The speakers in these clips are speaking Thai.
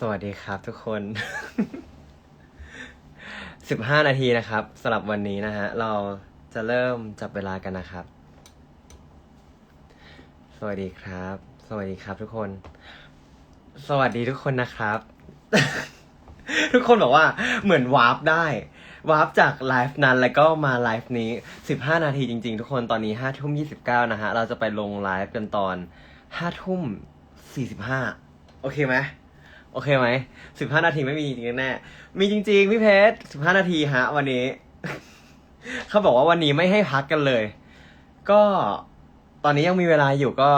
สวัสดีครับทุกคนสิบห้านาทีนะครับสำหรับวันนี้นะฮะ เราจะเริ่มจับเวลากันนะครับ สวัสดีครับ สวัสดีครับทุกคน สวัสดีทุกคนนะครับ ทุกคนบอกว่าเหมือนวาร์ปได้ วาร์ปจากไลฟ์นั้นแล้วก็มาไลฟ์นี้ 15 นาทีจริงๆ ทุกคนตอนนี้5ทุ่ม29 นะฮะ เราจะไปลงไลฟ์กันตอน5ทุ่ม45 โอเคไหม โอเคไหม15นาทีไม่มีจริงแน่มีจริง ๆ พี่เพชร15นาทีฮะ วันนี้ เขาบอกว่าวันนี้ไม่ให้พักกันเลย ก็ตอนนี้ยังมีเวลาอยู่ก็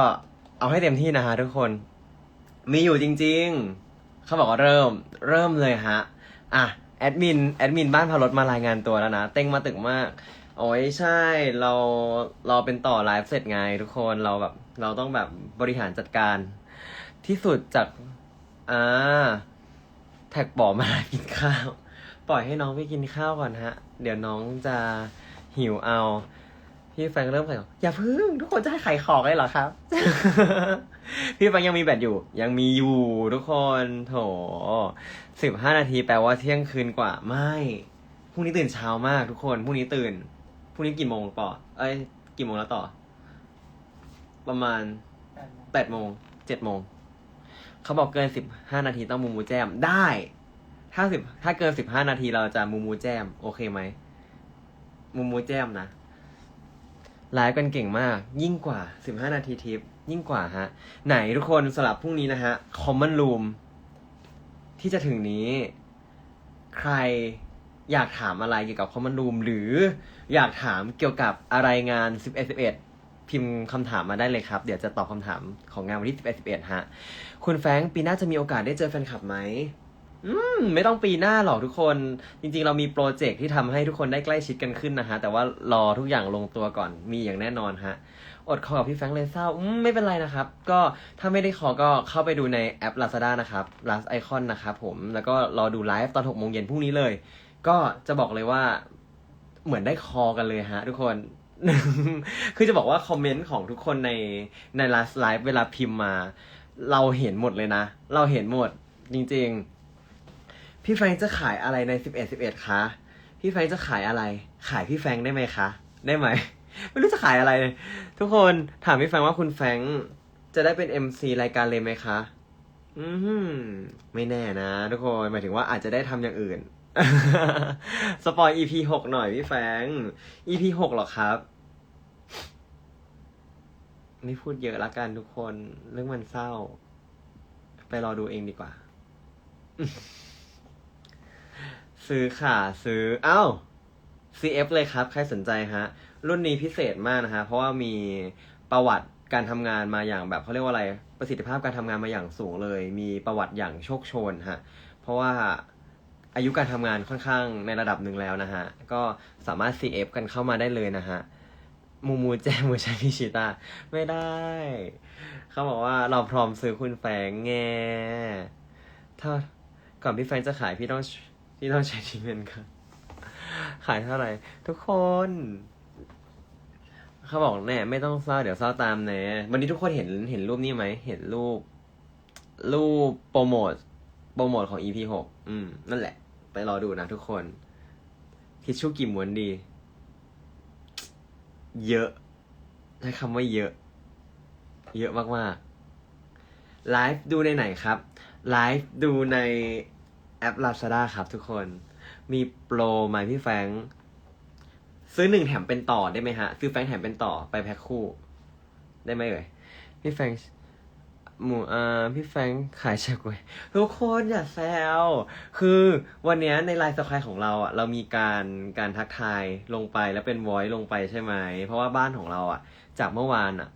เอาให้เต็มที่นะฮะทุกคน มีอยู่จริง ๆ เขาบอกว่าเริ่ม เริ่มเลยฮะ อะแอดมินแอดมินบ้านพารถมารายงานตัวแล้วนะ เต้งมาตึกมาก โอ้ยใช่ เราเราเป็นต่อไลฟ์เสร็จไงทุกคนเราแบบ เราต้องแบบบริหารจัดการ ที่สุดจาก อ่า แท็กบอกมากินข้าว ปล่อยให้น้องไปกินข้าวก่อนฮะ เดี๋ยวน้องจะหิวเอา พี่แฟงเริ่มใส่ของอย่าพึ่ง ทุกคนจะให้ขายของเลยเหรอครับ พี่แฟงยังมีแบตอยู่ ยังมีอยู่ทุกคนโถสิบห้านาทีแปลว่าเที่ยงคืนกว่า ไม่พรุ่งนี้ตื่นเช้ามากทุกคนพรุ่งนี้ตื่นพรุ่งนี้กี่โมงต่อ เอ้ยกี่โมงแล้วต่อ ประมาณแปดโมงเจ็ดโมง เขาบอกเกินสิบห้านาทีต้องมูมูแจมได้ ถ้าสิบถ้าเกินสิบห้านาทีเราจะมูมูแจม โอเคไหมมูมูแจมนะไลฟ์กันเก่งมาก ยิ่งกว่าสิบห้านาทีทิป ยิ่งกว่าฮะ ไหนทุกคนสลับพรุ่งนี้นะฮะ Common Room ที่จะถึงนี้ ใครอยากถามอะไรเกี่ยวกับ Common Room หรืออยากถามเกี่ยวกับอะไรงาน 11 11 พิมพ์คำถามมาได้เลยครับ เดี๋ยวจะตอบคำถามของงานวันที่ 11 11 ฮะ คุณแฟงปีหน้าจะมีโอกาสได้เจอแฟนคลับไหมอืมไม่ต้องปีหน้าหรอกทุกคน จริง ๆ เรามีโปรเจกต์ที่ทำให้ทุกคนได้ใกล้ชิดกันขึ้นนะฮะ แต่ว่ารอทุกอย่างลงตัวก่อนมีอย่างแน่นอนฮะ อดคอกับพี่แฟงเลยเศร้าอืมไม่เป็นไรนะครับ ก็ถ้าไม่ได้คอก็เข้าไปดูในแอป Lazada นะครับ Last Icon นะครับผมแล้วก็รอดูไลฟ์ตอน6โมงเย็นพรุ่งนี้เลย ก็จะบอกเลยว่าเหมือนได้คอกันเลยฮะ ทุกคน คือจะบอกว่าคอมเมนต์ของทุกคนในใน last live เวลาพิมพ์มา เราเห็นหมดเลยนะ เราเห็นหมดจริง ๆ พี่แฟงจะขายอะไรใน11 11คะ พี่แฟงจะขายอะไร ขายพี่แฟงได้ไหมคะ ได้ไหม ไม่รู้จะขายอะไรเลยทุกคนถามพี่แฟงว่าคุณแฟงจะได้เป็น MC รายการเลยไหมคะ อืมไม่แน่นะ ทุกคน หมายถึงว่าอาจจะได้ทำอย่างอื่น สปอย EP หกหน่อยพี่แฟง EP หกหรอครับ ไม่พูดเยอะละกันทุกคน เรื่องมันเศร้า ไปรอดูเองดีกว่า ซื้อค่ะ ซื้อ เอ้า CF เลยครับ ใครสนใจฮะ รุ่นนี้พิเศษมากนะฮะ เพราะว่ามีประวัติการทำงานมาอย่างแบบเขาเรียกว่าอะไร ประสิทธิภาพการทำงานมาอย่างสูงเลย มีประวัติอย่างโชคโชนฮะ เพราะว่า อายุการทำงานค่อนข้างในระดับหนึ่งแล้วนะฮะ ก็สามารถ CF กันเข้ามาได้เลยนะฮะ มูมูแจมเวอร์ชันพิชิตา ไม่ได้ เขาบอกว่าเราพร้อมซื้อคุณแฟงแงถ้าก่อนพี่แฟงจะขายพี่ต้องพี่ต้องใช้ทีเงินค่ะขายเท่าไหร่ ทุกคนเขาบอกแน่ไม่ต้องเศร้าเดี๋ยวเศร้าตามแน่วันนี้ทุกคนเห็นเห็นรูปนี้ไหมเห็นรูป รูปโปรโมทโปรโมทของ EP หกอืม นั่นแหละ รอดูนะทุกคน ทิชชู่กี่ม้วนดี เยอะใช้คำว่าเยอะ เยอะมากๆไลฟ์ดูในไหนครับไลฟ์ดูในแอป Lazada ครับทุกคน มีโปรไหมพี่แฟง ซื้อหนึ่งแถมเป็นต่อได้ไหมฮะ ซื้อแฟงแถมเป็นต่อไปแพ็คคู่ ได้ไหมเอ่ย พี่แฟง หมูอ่าพี่แฟงขายเฉกวยทุกคนอย่าแซว คือวันนี้ในไลน์สควายของเราอะเรามีการการทักทายลงไปแล้วเป็น voice ลงไปใช่ไหม เพราะว่าบ้านของเราอะ จากเมื่อวานอะ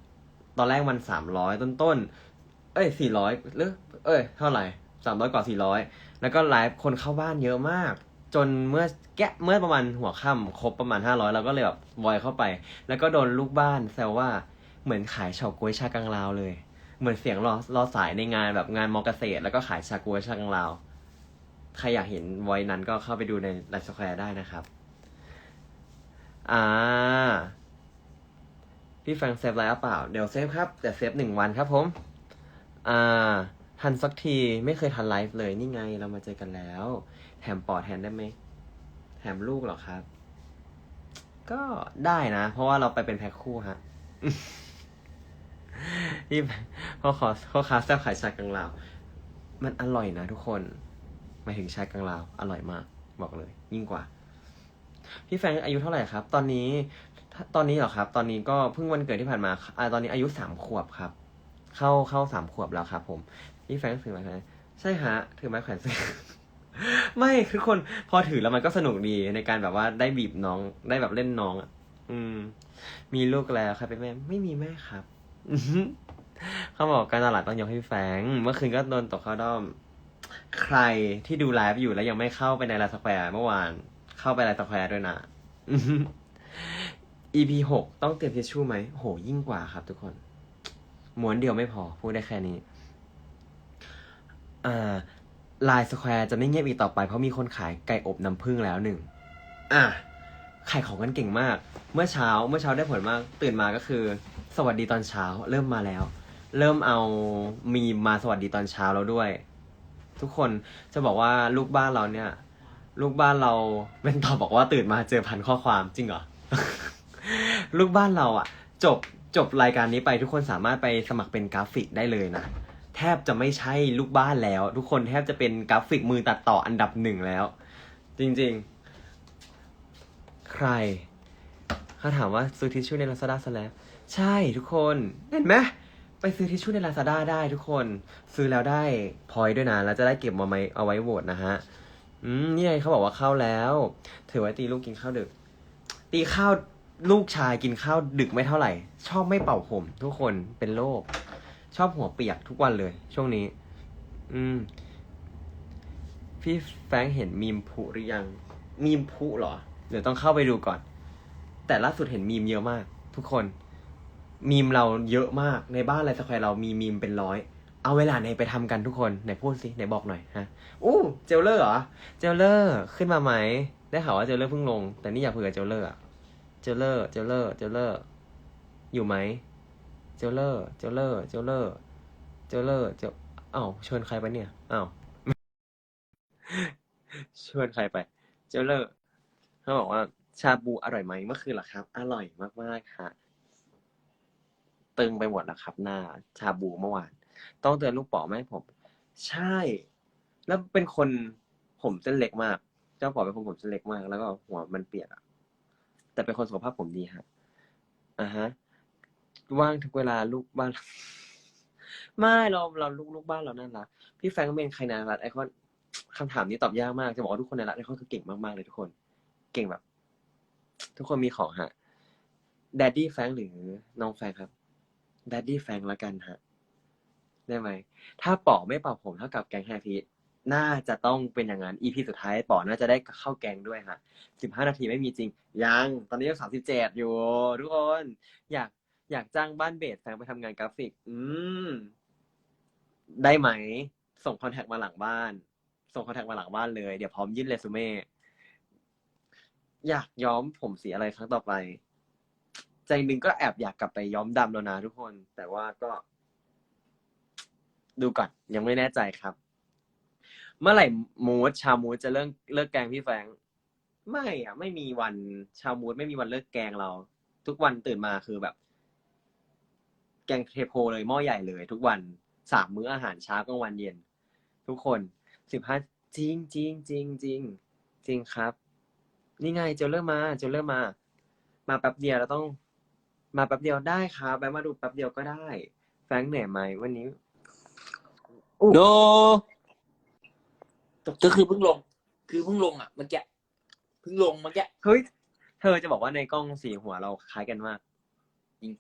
ตอนแรกมันสามร้อยต้นๆ เอ้ยสี่ร้อยหรือ เอ้ย เท่าไหร่สามร้อยกว่าสี่ร้อยแล้วก็ไลฟ์คนเข้าบ้านเยอะมาก จนเมื่อแกะเมื่อประมาณหัวค่ำครบประมาณห้าร้อยเราก็เลยแบบวอยเข้าไป แล้วก็โดนลูกบ้านแซวว่าเหมือนขายเฉาก๊วยชากังลาวเลย เหมือนเสียงรอรอสายในงานแบบงานมอเกษตร แล้วก็ขายชาก๊วยชางลาว ใครอยากเห็นไว้นั้นก็เข้าไปดูในไลฟ์สแควร์ได้นะครับอ่าพี่แฟรงเซฟไลฟ์หรือเปล่า เดี๋ยวเซฟครับแต่เซฟหนึ่งวันครับผมอ่าทันสักทีไม่เคยทันไลฟ์เลยนี่ไงเรามาเจอกันแล้ว แถมปอดแทนได้ไหมแถมลูกเหรอครับ ก็ได้นะ เพราะว่าเราไปเป็นแพ็คคู่ฮะ ที่พ่อขอพ่อค้าแซ่บขายชากังลาว มันอร่อยนะทุกคนมาถึงชากังลาว อร่อยมาก บอกเลย ยิ่งกว่า พี่แฟงอายุเท่าไหร่ครับ ตอนนี้ ตอนนี้เหรอครับ ตอนนี้ก็เพิ่งวันเกิดที่ผ่านมาอ่าตอนนี้อายุสามขวบครับ เข้าเข้าสามขวบแล้วครับผม พี่แฟงถือไม้แขวนใช่ฮะถือไม้แขวนเสื้อไม่คือคนพอถือแล้วมันก็สนุกดีในการแบบว่าได้บีบน้องได้แบบเล่นน้องอะอืม มีลูกแล้วครเป็นแม่ ไม่มีแม่ครับ เขาบอกการตลาดต้องยกให้แฟง เมื่อคืนก็โดนตกเข้าด้อม ใครที่ดูไลฟ์อยู่แล้วยังไม่เข้าไปในไลน์สแควร์เมื่อวาน เข้าไปไลน์สแควร์ด้วยนะ EP หกต้องเตรียมทิชชู่ไหม โหยิ่งกว่าครับทุกคนม้วนเดียวไม่พอ พูดได้แค่นี้ อ่าไลน์สแควร์จะไม่เงียบอีกต่อไป เพราะมีคนขายไก่อบน้ำผึ้งแล้วหนึ่ง อะขายของกันเก่งมาก เมื่อเช้า เมื่อเช้าได้ผลมาก ตื่นมาก็คือ สวัสดีตอนเช้า เริ่มมาแล้ว เริ่มเอามีมาสวัสดีตอนเช้าแล้วด้วย ทุกคนจะบอกว่าลูกบ้านเราเนี่ย ลูกบ้านเราเป็นตอบบอกว่าตื่นมาเจอพันข้อความจริงเหรอ ลูกบ้านเราอะจบจบรายการนี้ไปทุกคนสามารถไปสมัครเป็นกราฟิกได้เลยนะแทบจะไม่ใช่ลูกบ้านแล้ว ทุกคนแทบจะเป็นกราฟิกมือตัดต่ออันดับหนึ่งแล้ว จริงๆ ใครเขาถามว่าซื้อทิชชู่ใน Lazada ซะแล้ว ใช่ทุกคนเห็นไหมไปซื้อทิชชู่ใน Lazada ได้ทุกคน ซื้อแล้วได้พอยด้วยนะ แล้วจะได้เก็บมาไว้เอาไว้โหวตนะฮะ อืม นี่ไงเขาบอกว่าเข้าแล้ว ถือไว้ตีลูกกินข้าวดึก ตีข้าวลูกชายกินข้าวดึกไม่เท่าไหร่ ชอบไม่เป่าผม ทุกคนเป็นโรคชอบหัวเปียกทุกวันเลย ช่วงนี้ อืม พี่แฟงเห็นมีมพุหรือยัง มีมพุหรอ เดี๋ยวต้องเข้าไปดูก่อน แต่ล่าสุดเห็นมีมเยอะมาก ทุกคน มีมเราเยอะมากในบ้านไรสักแควร์เรามีมีมเป็นร้อย เอาเวลาไหนไปทำกันทุกคน ไหนพูดสิ ไหนบอกหน่อยฮะอู้เจลเลอร์เหรอ เจลเลอร์ขึ้นมาไหม ได้ข่าวว่าเจลเลอร์เพิ่งลง แต่นี่อย่าเผื่อเจลเลอร์อะเจลเลอร์ เจลเลอร์ เจลเลอร์ อยู่ไหม เจลเลอร์ เจลเลอร์ เจลเลอร์ เจลเลอร์ เจลอ้าวชวนใครไปเนี่ยอ้าวชวนใครไป เจลเลอร์เขาบอกว่าชาบูอร่อยไหมเมื่อคืนเหรอครับ อร่อยมากๆค่ะ ตึงไปหมดแล้วครับ หน้าชาบูเมื่อวาน ต้องเตือนลูกป๋อไหมผม ใช่ แล้วเป็นคนผมเส้นเล็กมาก เจ้าป๋อเป็นคนผมเส้นเล็กมาก แล้วก็หัวมันเปียกอะแต่เป็นคนสุขภาพผมดีฮะอ่าฮะ ว่างทุกเวลาลูกบ้าน ไม่เราเราลูกลูกบ้านเราน่ารักพี่แฟรงค์เป็นใครในรัฐไอคอนคำถามนี้ตอบยากมาก จะบอกว่าทุกคนในรัฐไอคอนคือเก่งมากๆเลยทุกคน เก่งแบบ ทุกคนมีของฮะแดดดี้แฟรงหรือน้องแฟรงครับ แดดดี้แฟงละกันฮะ ได้ไหม ถ้าป๋อไม่เป่าผมเท่ากับแกงแฮพีน่าจะต้องเป็นอย่างนั้น EP สุดท้ายป๋อน่าจะได้เข้าแกงด้วยฮะสิบห้านาทีไม่มีจริง ยัง ตอนนี้ยังสามสิบเจ็ดอยู่ทุกคน อยากอยากจ้างบ้านเบสแฟงไปทำงานกราฟิก อืม ได้ไหม ส่งคอนแทคมาหลังบ้าน ส่งคอนแทคมาหลังบ้านเลย เดี๋ยวพร้อมยื่นเรซูเม่ อยากย้อมผมสีอะไรครั้งต่อไป ใจหนึ่งก็แอบอยากกลับไปย้อมดำแล้วนะทุกคน แต่ว่าก็ ดูก่อน ยังไม่แน่ใจครับ เมื่อไหร่มูดชาวมูดจะเลิกเลิกแกงพี่แฟงไม่อะไม่มีวันชาวมูดไม่มีวันเลิกแกงเรา ทุกวันตื่นมาคือแบบ แกงเทโพเลยหม้อใหญ่เลย ทุกวันสามมื้ออาหารเช้ากลางวันเย็น ทุกคนสิบห้าจริงจริงจริงจริงจริงครับ นี่ไงเจลเลอร์มาเจลเลอร์มา มาแป๊บเดียวเราต้อง มาแป๊บเดียวได้ครับแวะมาดูแป๊บเดียวก็ได้ แฟรงค์เหนื่อยไหมวันนี้โดตกใจก็คือเพิ่งลง คือเพิ่งลงอะเมื่อกี้เพิ่งลงเมื่อกี้เฮ้ยเธอจะบอกว่าในกล้องสีหัวเราคล้ายกันมากจริง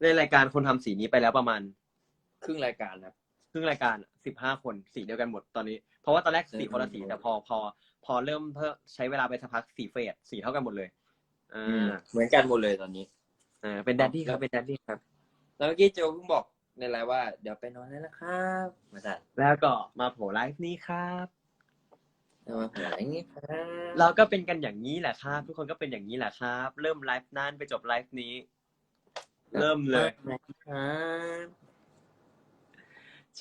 ในรายการคนทำสีนี้ไปแล้วประมาณ ครึ่งรายการครับครึ่งรายการสิบห้าคนสีเดียวกันหมดตอนนี้ เพราะว่าตอนแรกสีคนละสีอืมแต่พอพอ พอเริ่มเพิ่มใช้เวลาไปสักพักสีเฟดสีเท่ากันหมดเลย อ่อืมาเหมือนกันหมดเลยตอนนี้อ่าเป็นแดดดี้ครับเป็นแดดดี้ครับแล้วเมื่อกี้โจเพิ่งบอกในไลน์ว่าเดี๋ยวไปนอนแล้วนะครับมาจัดแล้วก็มาโผล่ไลฟ์นี้ครับเอามาหาอย่างนี้ครับเราก็เป็นกันอย่างนี้แหละครับ ทุกคนก็เป็นอย่างนี้แหละครับ เริ่มไลฟ์นั้นไปจบไลฟ์นี้ เริ่มเลยนะครับ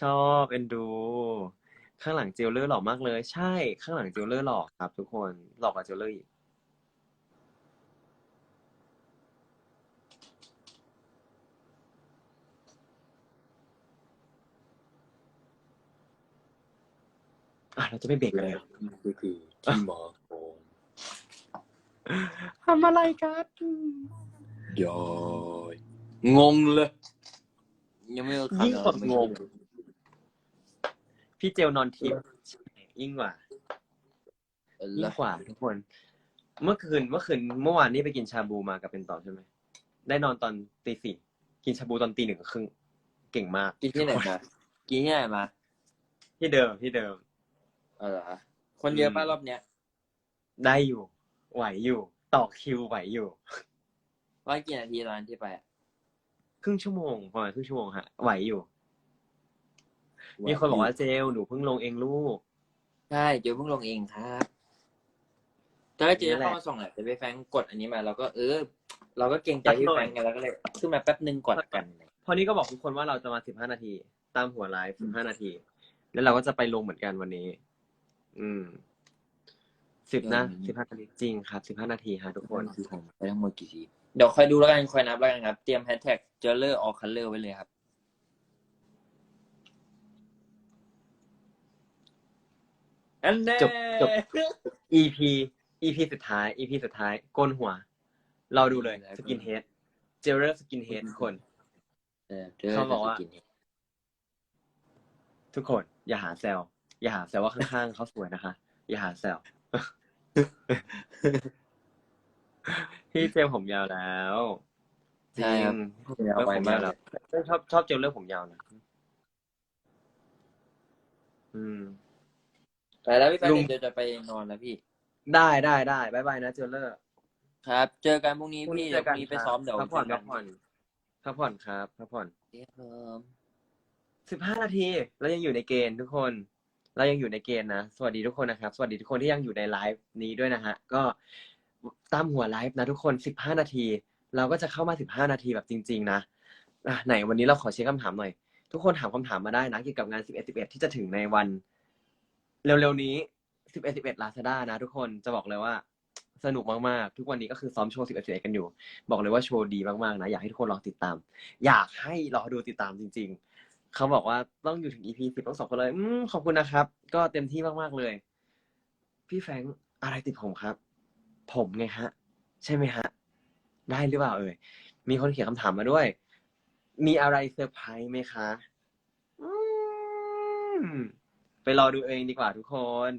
ชอบเอ็นดู ข้างหลังเจลเลอร์หล่อมากเลย ใช่ ข้างหลังเจลเลอร์หล่อครับ ทุกคนหล่อกว่าเจลเลอร์อีก อะเราจะไม่เบรกเลยเหรอก็คือที่มาของทำอะไรกันยอยงงเลย ยังไม่เอาคำยิ่งกว่างง พี่เจลนอนทิพย์ยิ่งกว่ายิ่งกว่าทุกคน เมื่อคืนเมื่อคืนเมื่อวานนี้ไปกินชาบูมากับเป็นต่อใช่ไหมได้นอนตอนตีสี่กินชาบูตอนตีหนึ่งครึ่งเก่งมากกินที่ไหนมากินที่ไหนมาที่เดิมที่เดิม เออเหรอคนเยอะป้าอืมรอบเนี้ย ได้อยู่ ไหวอยู่ ต่อคิวไหวอยู่ ว่ากี่นาทีตอนนั้นที่ไปอะครึ่งชั่วโมงประมาณครึ่งชั่วโมงฮะ ไหวอยู่ มีคนบอกว่าเจลหนูเพิ่งลงเองลูก ใช่เจอเพิ่งลงเองครับตอนแรกเจอนี่แหละเข้ามาส่งแหละแต่พี่แฟรงก์กดอันนี้มาเราก็เออ เราก็เกรงใจพี่แฟรงก์ไงเราก็เลยขึ้นมาแป๊บนึงกดกันพอนี้ก็บอกทุกคนว่าเราจะมาสิบห้านาที ตามหัวไลฟ์สิบห้านาที แล้วเราก็จะไปลงเหมือนกันวันนี้ อืมสิบนะสิบห้านาทีจริงครับสิบห้านาทีฮะทุกคนคือผมไปทั้งหมดกี่ทีเดี๋ยวคอยดูแล้วกันคอยนับแล้วกันครับ เตรียมแฮชแท็กเจอเลอร์ออคัลเลอร์ไว้เลยครับ อันแน่จบจบ EP EP สุดท้าย EP สุดท้ายโกนหัว เราดูเลยสกินเฮดเจลเลอร์สกินเฮดทุกคนเออจลลร์เขาบอกว่าจะนเนี่ยทุกคน อย่าหาแซว อย่าหาแซวว่าข้างๆเขาสวยนะคะ อย่าหาแซวพี่เจลผมยาวแล้วจริใช่ครับงยาวไวมากแล้วชอบชอบเจลเลอร์ผมยาวนะอืมไปแล้วพี่แฟรงลุงก์เดี๋ยวจะไปนอนแล้วพี่ ได้ได้ได้บายบายนะเจลเลอร์ครับ เจอกันพรุ่งนี้พี่เดี๋ยวพรุ่งนี้ไปซ้อมเดี๋ยวพักผ่อนเจพักผ่อนพักผ่อนครับพักผ่อนครับสิบห้านาทีเรายังอยู่ในเกณฑ์ทุกคน เรายังอยู่ในเกณฑ์นะ สวัสดีทุกคนนะครับ สวัสดีทุกคนที่ยังอยู่ในไลฟ์นี้ด้วยนะฮะ ก็ตามหัวไลฟ์นะทุกคนสิบห้านาที เราก็จะเข้ามาสิบห้านาทีแบบจริง ๆ นะอะไหนวันนี้เราขอเช็คคำถามหน่อย ทุกคนถามคำถามมาได้นะเกี่ยวกับงานสิบเอ็ดสิบเอ็ดที่จะถึงในวัน เร็วๆนี้สิบเอ็ดสิบเอ็ดลาซาด้านะ ทุกคน จะบอกเลยว่าสนุกมากๆ ทุกวันนี้ก็คือซ้อมโชว์สิบเอ็ดสิบเอ็ดกันอยู่ บอกเลยว่าโชว์ดีมากๆนะ อยากให้ทุกคนรอติดตาม อยากให้รอดูติดตามจริงๆ เขาบอกว่าต้องอยู่ถึง EP สิบต้องสองคนเลย อืมขอบคุณนะครับ ก็เต็มที่มากๆเลย พี่แฟรงค์อะไรติดผมครับ ผมไงฮะ ใช่ไหมฮะ ได้หรือเปล่าเอ่ยมีคนเขียนคำถามมาด้วย มีอะไรเซอร์ไพรส์ไหมคะอืมไปรอดูเองดีกว่าทุกคน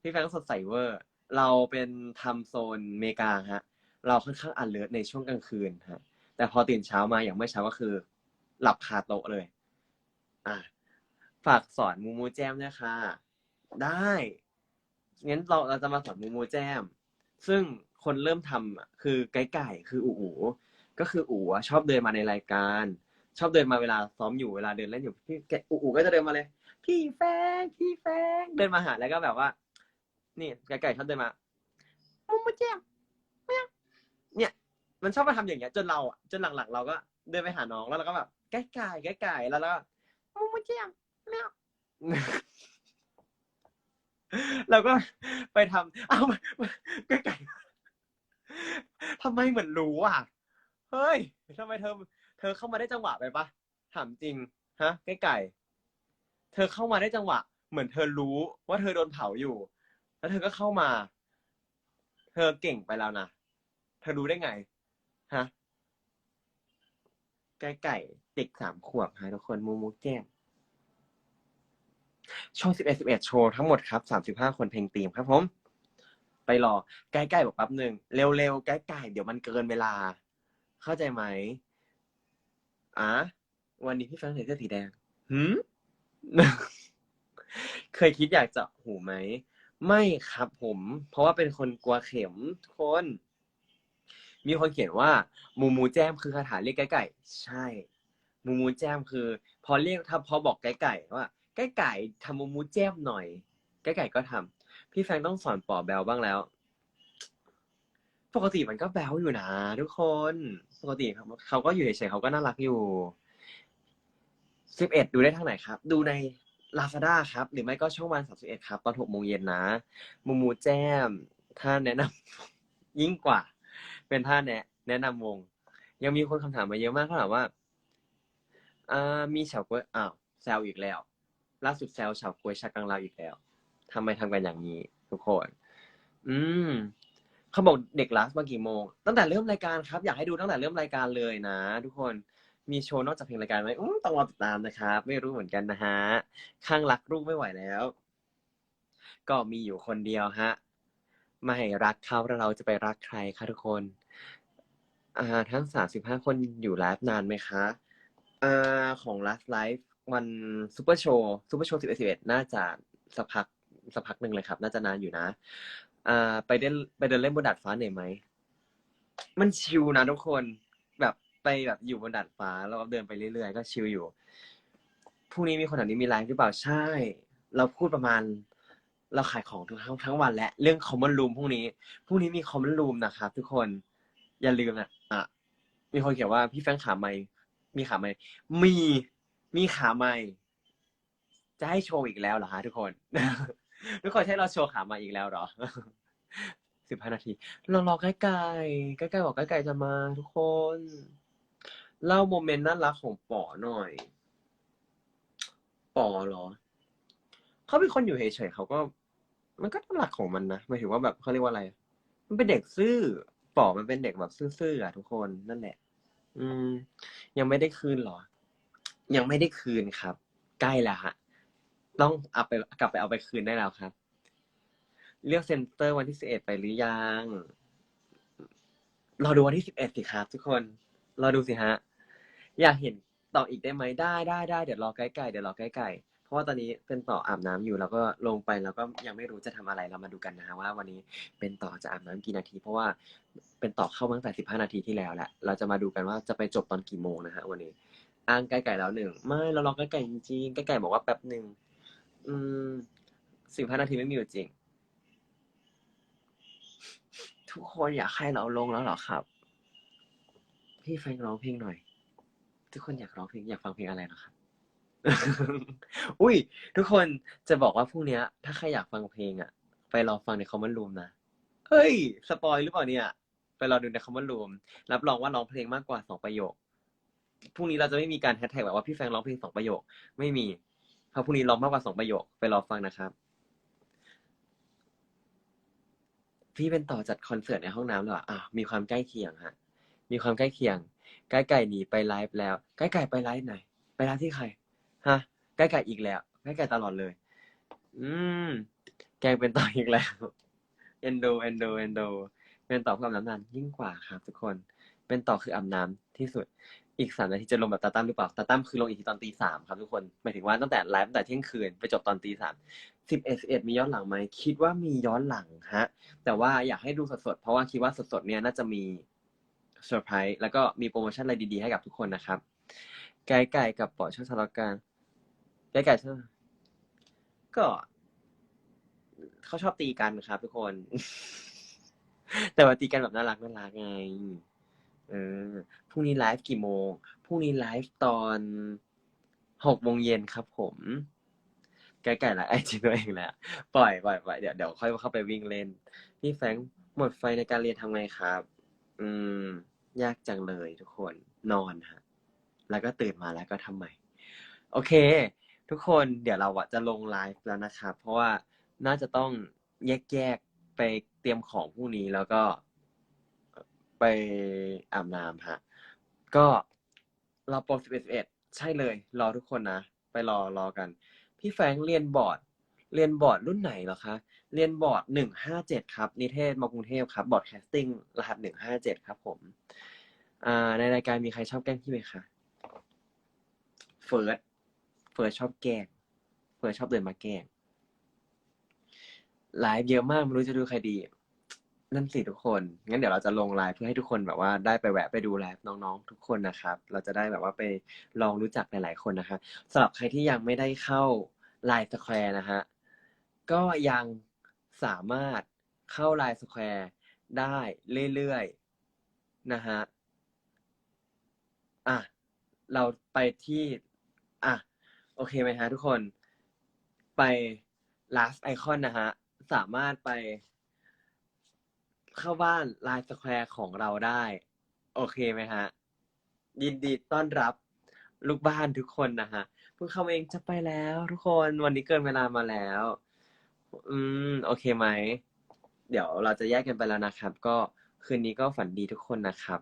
พี่แฟรงค์สดใสเวอร์ เราเป็นทำโซนเมกาฮะ เราค่อนข้างอันเลิศในช่วงกลางคืนฮะ แต่พอตื่นเช้ามาอย่างเมื่อเช้าก็คือ หลับคาโต๊ะเลย อะฝากสอนมูมูแจมด้ค่ะได้งั้นเราเราจะมาสอนมูมูแจม ซึ่งคนเริ่มทำอะคือไก่ไก่คืออูอูก็คืออูอะชอบเดินมาในรายการ ชอบเดินมาเวลาซ้อมอยู่เวลาเดินเล่นอยู่พี่แกอูอูก็จะเดินมาเลย พี่แฟงพี่แฟงเดินมาหาแล้วก็แบบว่า นี่ไก่ไก่ชอบเดินมามูมูแจมเนี่ย มันชอบมาทำอย่างเงี้ย จนเราอะจนหลังๆเราก็เดินไปหาน้องแล้วเราก็แบบไก่ไก่ไก่ไก่แล้วเราก็ มูมูแจมแมวเราก็ไปทำเอาไก่ไก่ทำไมเหมือนรู้อะ เฮ้ยทำไมเธอ เธอเข้ามาได้จังหวะไปปะถามจริง ฮะไก่ไก่เธอเข้ามาได้จังหวะ เหมือนเธอรู้ว่าเธอโดนเผาอยู่ แล้วเธอก็เข้ามา เธอเก่งไปแล้วนะ เธอรู้ได้ไง ฮะ ไก่ไก่ เด็กสามขวบฮะทุกคนมูมูแก้มโชว์สิบเอ็ดสิบเอ็ดโชว์ทั้งหมดครับสามสิบห้าคนเพลงตีมครับผม ไปรอ ใกล้ๆบอกแป๊บหนึ่งเร็วๆใกล้ๆเดี๋ยวมันเกินเวลา เข้าใจไหมอะวันนี้พี่แฟนใส่เสื้อสีแดงหืมเคยคิดอยากจะหูไหม ไม่ครับผม เพราะว่าเป็นคนกลัวเข็มทุกคน มีคนเขียนว่า มูมูแจ้มคือคาถาเรียกไก่ไก่ ใช่ มูมูแจ้มคือ พอเรียกถ้าพอบอกไก่ไก่ว่าไก่ไก่ทำมูมูแจ้มหน่อยไก่ไก่ก็ทำพี่แฟงต้องสอนปอแบลบ้างแล้ว ปกติมันก็แบลอยู่นะทุกคนปกติเขาก็อยู่เฉยๆเขาก็น่ารักอยู่สิบเอ็ดดูได้ทางไหนครับ ดูใน Lazada ครับ หรือไม่ก็ช่องวันสามสิบเอ็ดครับ ตอนหกโมงเย็นนะ มูมูแจ้มท่าแนะนำยิ่งกว่า เป็นท่าแนะ แนะนำวง ยังมีคนคำถามมาเยอะมากเขาถามว่า อ่ามีเฉาก๊วยอ้าวแซวอีกแล้ว ล่าสุดแซวเฉาก๊วยชากังลาวอีกแล้วทำไมทำกันอย่างนี้ ทุกคน อืมเขาบอกเด็กลัสมากี่โมง ตั้งแต่เริ่มรายการครับ อยากให้ดูตั้งแต่เริ่มรายการเลยนะ ทุกคนมีโชว์นอกจากเพลงรายการไหมอืมต้องรอติดตามนะครับ ไม่รู้เหมือนกันนะฮะข้างรักลูกไม่ไหวแล้ว ก็มีอยู่คนเดียวฮะไม่รักเขาแล้วเราจะไปรักใครคะทุกคน อ่า ทั้งสามสิบห้าคนอยู่ไลฟ์นานไหมคะ อ่าของ last live วันซูเปอร์โชว์ซูเปอร์โชว์สิบเอ็ดสิบเอ็ดน่าจะสักพักสักพักหนึ่งเลยครับ น่าจะนานอยู่นะอ่าไปเดินไปเดินเล่นบนดาดฟ้าเหนื่อยไหม มันชิลนะทุกคนแบบไปแบบอยู่บนดาดฟ้าแล้วก็เดินไปเรื่อยๆ ก็ชิลอยู่พรุ่งนี้มีคนแถวนี้มีไลฟ์หรือเปล่าใช่ เราพูดประมาณ เราขายของทุกทั้งทั้งวันและเรื่อง common room พรุ่งนี้พรุ่งนี้มี common room นะครับทุกคนอย่าลืมนะอะมีคนเขียนว่าพี่แฟงขาไม่ มีขาไม่มี มีขาไม่จะให้โชว์อีกแล้วเหรอฮะทุกคน ทุกคนให้เราโชว์ขามาอีกแล้วเหรอสิบห้านาทีเรารอใกล้ๆใกล้ๆบอกใกล้ๆจะมา ทุกคน เล่าโมเมนต์น่ารักของป๋อหน่อยป๋อเหรอ เขาเป็นคนอยู่เฉยๆเขาก็ มันก็น่ารักของมันนะหมายถึงว่าแบบเขาเรียกว่าอะไร มันเป็นเด็กซื่อป๋อมันเป็นเด็กแบบซื่อๆอะทุกคนนั่นแหละ อืม ยังไม่ได้คืนเหรอ ยังไม่ได้คืนครับ ใกล้แล้วฮะ ต้องเอาไปกลับไปเอาไปคืนได้แล้วครับ เลือกเซ็นเตอร์วันที่สิบเอ็ดไปหรือยังรอดูวันที่สิบเอ็ดสิครับ ทุกคนรอดูสิฮะ อยากเห็นต่ออีกได้ไหมได้ได้ได้เดี๋ยวรอใกล้ๆเดี๋ยวรอใกล้ๆ ราะว่าตอนนี้เป็นต่ออาบน้ำอยู่แล้วก็ลงไปแล้วก็ยังไม่รู้จะทำอะไรเรามาดูกันนะฮะว่าวันนี้เป็นต่อจะอาบน้ำกี่นาที เพราะว่าเป็นต่อเข้ามาตั้งแต่สิบห้านาทีที่แล้วแหละเราจะมาดูกันว่าจะไปจบตอนกี่โมงนะฮะวันนี้อ้างใกล้ๆแล้วหนึ่งไม่เรารอใกล้ๆจริงๆใกล้ๆบอกว่าแป๊บหนึ่งอืมสิบห้านาทีไม่มีอยู่จริง ทุกคนอยากให้เราลงแล้วเหรอครับ พี่แฟรงร้องเพลงหน่อย ทุกคนอยากร้องเพลงอยากฟังเพลงอะไรเหรอครับ อุ้ย ทุกคนจะบอกว่าพรุ่งเนี้ย ถ้าใครอยากฟังเพลงอะ ไปรอฟังในคอมมอนรูมนะ เฮ้ย สปอยหรือเปล่าเนี่ย ไปรอดูในคอมมอนรูมรับรองว่าร้องเพลงมากกว่าสองประโยคพรุ่งนี้เราจะไม่มีการแฮชแท็กแบบว่าพี่แฟงร้องเพลงสองประโยค ไม่มีเพราะพรุ่งนี้ร้องมากกว่าสองประโยคไปรอฟังนะครับ พี่เป็นต่อจัดคอนเสิร์ตในห้องน้ำหรออะมีความใกล้เคียงฮะ มีความใกล้เคียงใกล้ไก่หนีไปไลฟ์แล้วใกล้ไก่ไปไลฟ์ไหน ไปไลฟ์ที่ใคร ฮะใกล้ไก่อีกแล้วใกล้ไก่ตลอดเลย อืม แกงเป็นต่ออีกแล้วเอนโดเอนโดเอนโดเป็นต่อคืออาบน้ำนานยิ่งกว่าครับ ทุกคน เป็นต่อคืออาบน้ำที่สุด อีกสามนาทีจะลงแบบตาตั้มหรือเปล่าตาตั้มคือลงอีกทีตอนตีสามครับทุกคนหมายถึงว่าตั้งแต่ไลฟ์ตั้งแต่เที่ยงคืนไปจบตอนตีสามสิบเอ็ดสิบเอ็ดมีย้อนหลังไหมคิดว่ามีย้อนหลังฮะ แต่ว่าอยากให้ดูสดๆเพราะว่าคิดว่าสดๆเนี่ยน่าจะมีเซอร์ไพรส์แล้วก็มีโปรโมชั่นอะไรดีๆให้กับทุกคนนะครับไก่ไก่กับปอชอทะเลาะกัน ไก่ไก่ชอบก็เขาชอบตีกันครับทุกคน แต่ว่าตีกันแบบน่ารักน่ารักไง เออพรุ่งนี้ไลฟ์กี่โมงพรุ่งนี้ไลฟ์ตอนหกโมงเย็นครับผมไก่ไก่ละไอจีตัวเองแหละปล่อยปล่อยปล่อยเดี๋ยวเดี๋ยวค่อยเข้าไปวิ่งเล่น พี่แฟรงค์หมดไฟในการเรียนทำไงครับ อืม ยากจังเลยทุกคนนอนฮะ แล้วก็ตื่นมาแล้วก็ทำใหม่ โอเค ทุกคนเดี๋ยวเราอะจะลงไลฟ์แล้วนะครับ เพราะว่าน่าจะต้องแยกแยกๆไปเตรียมของพรุ่งนี้แล้วก็ไปอาบน้ำฮะ ก็รอโปรสิบเอ็ดสิบเอ็ดใช่เลย รอทุกคนนะ ไปรอรอกัน พี่แฟงเรียนบอร์ด เรียนบอร์ดรุ่นไหนเหรอคะ เรียนบอร์ดหนึ่งห้าเจ็ดครับ นิเทศมกรุงเทพครับ บอร์ดแคสติ้งรหัสหนึ่งห้าเจ็ดครับผม อ่า ในรายการมีใครชอบแกล้งพี่ไหมคะ เฟิร์ส เฟิร์สชอบแกล้งเฟิร์สชอบเดินมาแกล้งไลฟ์เยอะมากไม่รู้จะดูใครดี นั่นสิทุกคน งั้นเดี๋ยวเราจะลงไลฟ์เพื่อให้ทุกคนแบบว่าได้ไปแวะไปดูไลฟ์น้องๆ ทุกคนนะครับ เราจะได้แบบว่าไปลองรู้จักหลายๆคนนะคะสำหรับใครที่ยังไม่ได้เข้าไลน์สแควร์นะฮะ ก็ยังสามารถเข้าไลน์สแควร์ได้เรื่อยๆ นะฮะ อะ เราไปที่ อะ โอเคไหมฮะทุกคน ไป last icon นะฮะ สามารถไป เข้าบ้าน Line Square ของเราได้ โอเคไหมฮะ ยินดีต้อนรับลูกบ้านทุกคนนะฮะเพิ่งเข้ามาเองจะไปแล้ว ทุกคนวันนี้เกินเวลามาแล้ว อืม โอเคไหม เดี๋ยวเราจะแยกกันไปแล้วนะครับ ก็คืนนี้ก็ฝันดีทุกคนนะครับ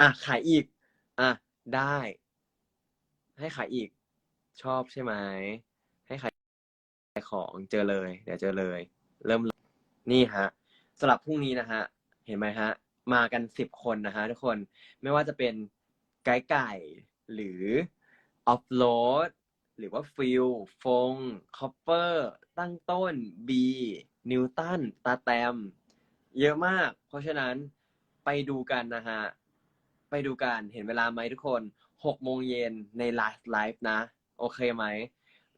อะขายอีก อะ ได้ ให้ขายอีก ชอบใช่ไหมให้ขายของเจอเลย เดี๋ยวเจอเลย เริ่มนี่ฮะสำหรับพรุ่งนี้นะฮะ เห็นไหมฮะ มากันสิบคนนะฮะทุกคนไม่ว่าจะเป็นไก่ไก่หรือออฟโหลดหรือว่าฟิลฟงคอปเปอร์ตั้งต้นบีนิวตันตาแตม เยอะมาก เพราะฉะนั้นไปดูกันนะฮะ ไปดูกันเห็นเวลาไหมทุกคน หกโมงเย็นในไลฟ์ไลฟ์นะ โอเคไหม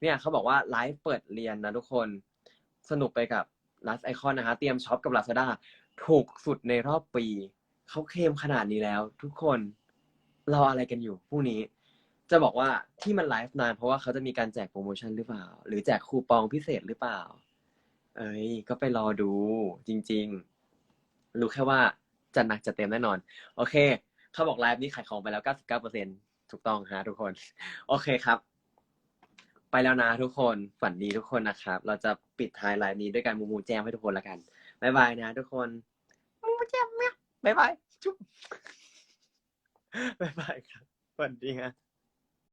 เนี่ยเขาบอกว่าไลฟ์เปิดเรียนนะทุกคนสนุกไปกับ Last Icon นะฮะเตรียมช็อปกับ Lazada ถูกสุดในรอบปีเขาเคลมขนาดนี้แล้ว ทุกคนรออะไรกันอยู่พรุ่งนี้ จะบอกว่าที่มันไลฟ์นานเพราะว่าเขาจะมีการแจกโปรโมชั่นหรือเปล่า หรือแจกคูปองพิเศษหรือเปล่า เอ้ย ก็ไปรอดูจริง ๆ รู้แค่ว่าจัดหนักจัดเต็มแน่นอน โอเค เขาบอกไลฟ์นี้ขายของไปแล้ว 99% ถูกต้องฮะทุกคน โอเคครับ ไปแล้วนะทุกคนฝันดีทุกคนนะครับ เราจะปิดท้ายไลน์นี้ด้วยการมูมูแจมให้ทุกคนละกันบายบายนะ ทุกคนมูมูแจมเนี่ยบายบายจุ๊บบายบายครับฝันดีฮะ